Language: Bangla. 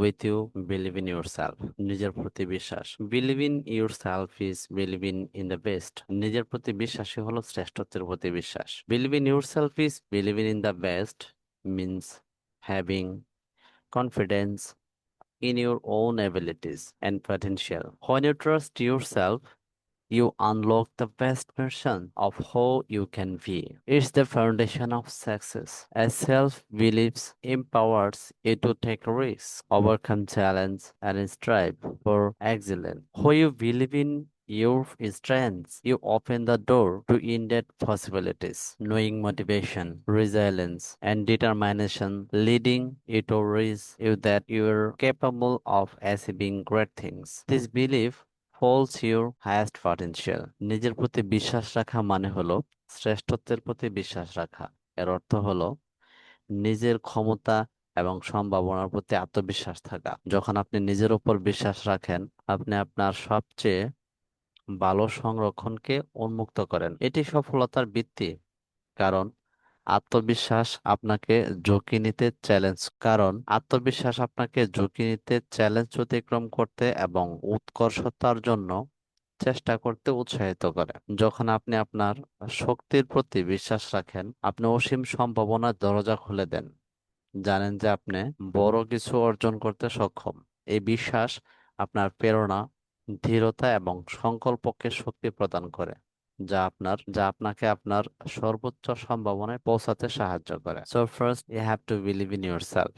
With you believe in yourself নিজের প্রতি বিশ্বাস। Believe in yourself is believe in in the best নিজের প্রতি বিশ্বাসই হলো শ্রেষ্ঠত্বের প্রতি বিশ্বাস। Believe in yourself is believe in in the best means having confidence in your own own and and potential. When trust your yourself, you unlock the best version of who you can be. It's the foundation of success. As self belief empowers you to take risks, overcome challenge, and strive for excellence. When you believe in your strengths, you open the door to infinite possibilities. Knowing motivation, resilience, and determination leading you to reach you that you're capable of achieving great things. This belief holds your highest potential. নিজের প্রতি বিশ্বাস রাখা মানে হলো শ্রেষ্ঠত্বের প্রতি বিশ্বাস রাখা। এর অর্থ হলো নিজের ক্ষমতা এবং সম্ভাবনার প্রতি আত্মবিশ্বাস থাকা। যখন আপনি নিজের উপর বিশ্বাস রাখেন, আপনি আপনার সবচেয়ে ভালো সংরক্ষণকে উন্মুক্ত করেন। এটি সফলতার ভিত্তি। কারণ আত্মবিশ্বাস আপনাকে ঝুঁকি নিতে চ্যালেঞ্জ কারণ আত্মবিশ্বাস আপনাকে ঝুঁকি নিতে চ্যালেঞ্জ অতিক্রম করতে এবং উৎকর্ষতার জন্য চেষ্টা করতে উৎসাহিত করে। যখন আপনি আপনার শক্তির প্রতি বিশ্বাস রাখেন, আপনি অসীম সম্ভাবনার দরজা খুলে দেন। জানেন যে আপনি বড় কিছু অর্জন করতে সক্ষম। এই বিশ্বাস আপনার প্রেরণা দৃঢ়তা এবং সংকল্পকে শক্তি প্রদান করে। যা আপনার, যা আপনাকে আপনার সর্বোচ্চ সম্ভাবনায় পৌঁছাতে সাহায্য করে। So first you have to believe in yourself